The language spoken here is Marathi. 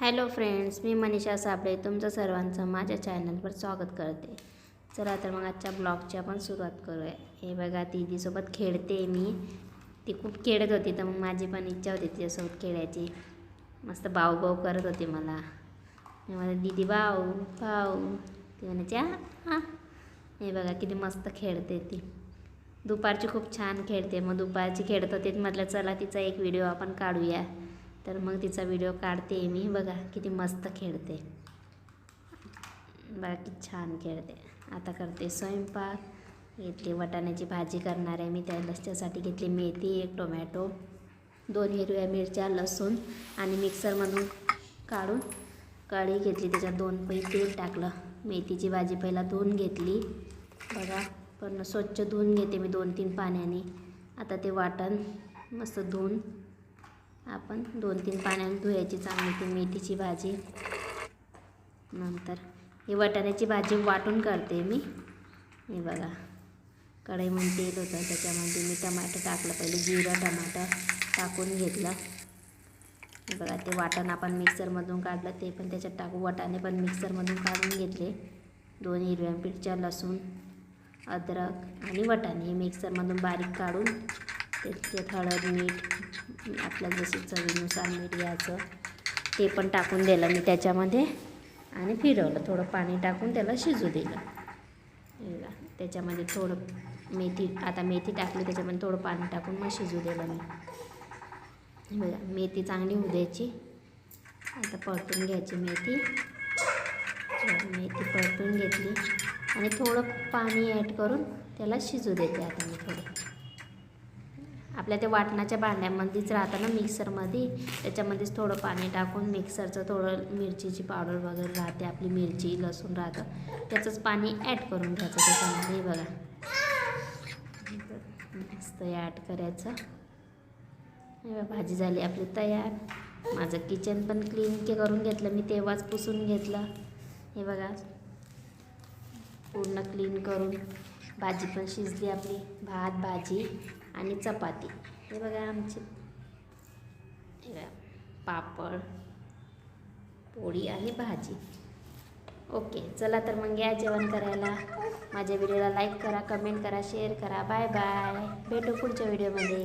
हॅलो फ्रेंड्स मी मनीषा साबळे तुमचं सर्वांचं माझ्या चॅनलवर स्वागत करते. चला तर मग आजच्या ब्लॉगची आपण सुरुवात करूया. हे बघा दीदीसोबत खेळते मी. ती खूप खेळत होती तर मग माझी पण इच्छा होती तिच्यासोबत खेळायची. मस्त भाऊ भाऊ करत होती मला. मी म्हणते दीदी भाऊ भाऊ ती म्हणायची "हा, हा हे बघा किती मस्त खेळते ती. दुपारची खूप छान खेळते मग दुपारची खेळत होते म्हटलं चला तिचा एक व्हिडिओ आपण काढूया. तर मग तिचा व्हिडिओ काढते मी. बघा किती मस्त खेळते. बघा किती छान खेळते. आता करते स्वयंपाक. घेतली वटाण्याची भाजी करणार आहे मी. त्यासाठी घेतली मेथी एक टोमॅटो दोन हिरव्या मिरच्या लसूण आणि मिक्सरमधून काढून कढी घेतली. त्याच्यात दोन पै तेल टाकलं. मेथीची भाजी पहिला धुवून घेतली. बघा. पण स्वच्छ धुवून घेते मी दोन तीन पाण्याने. आता ते वाटण मस्त धुवून आपण दोन तीन पाण्याने धुवायची चांगली ती मेथीची भाजी. नंतर ही वाटाण्याची भाजी वाटून करते मी. हे बघा कढईमध्ये तेल होतं त्याच्यामध्ये मी टमाटर टाकलं पहिले जिरं टमाटर टाकून घेतलं. हे बघा ते वाटण आपण मिक्सरमधून काढलं ते पण त्याच्यात टाकू. वाटाणे पण मिक्सरमधून काढून घेतले. दोन हिरव्या मिरच्या लसूण अद्रक आणि वटाणे हे मिक्सरमधून बारीक काढून त्याच्यात हळद मीठ आपल्या जसं चवीनुसार मीठ घ्यायचं ते पण टाकून दिलं मी त्याच्यामध्ये. आणि फिरवलं थोडं पाणी टाकून त्याला शिजू दिलं. त्याच्यामध्ये थोडं मेथी आता मेथी टाकली त्याच्यामध्ये थोडं पाणी टाकून मग शिजू दिलं मी. बघा मेथी चांगली होऊ द्यायची. आता परतून घ्यायची मेथी. मेथी परतून घेतली आणि थोडं पाणी ॲड करून त्याला शिजू देते आता मी थोडं आपल्या त्या वाटणाच्या भांड्यामध्येच राहतं ना मिक्सरमध्ये त्याच्यामध्येच थोडं पाणी टाकून मिक्सरचं थोडं मिरचीची पावडर वगैरे राहते आपली मिरची लसूण राहतं त्याचंच पाणी ॲड करून घ्यायचं त्याच्यामध्ये बघा. मस्त ॲड करायचं. भाजी झाली आपली तयार. माझं किचन पण क्लीन के करून घेतलं मी तेव्हाच पुसून घेतलं. हे बघा. पूर्ण क्लीन करून भाजी पण शिजली आपली. भात भाजी आणि चपाती. हे बघा आमची. हे बघा, पापड पोळी आणि भाजी. ओके चला तर मग या जेवण करायला. माझ्या व्हिडिओला लाईक करा कमेंट करा शेअर करा. बाय बाय भेटू पुढच्या व्हिडिओमध्ये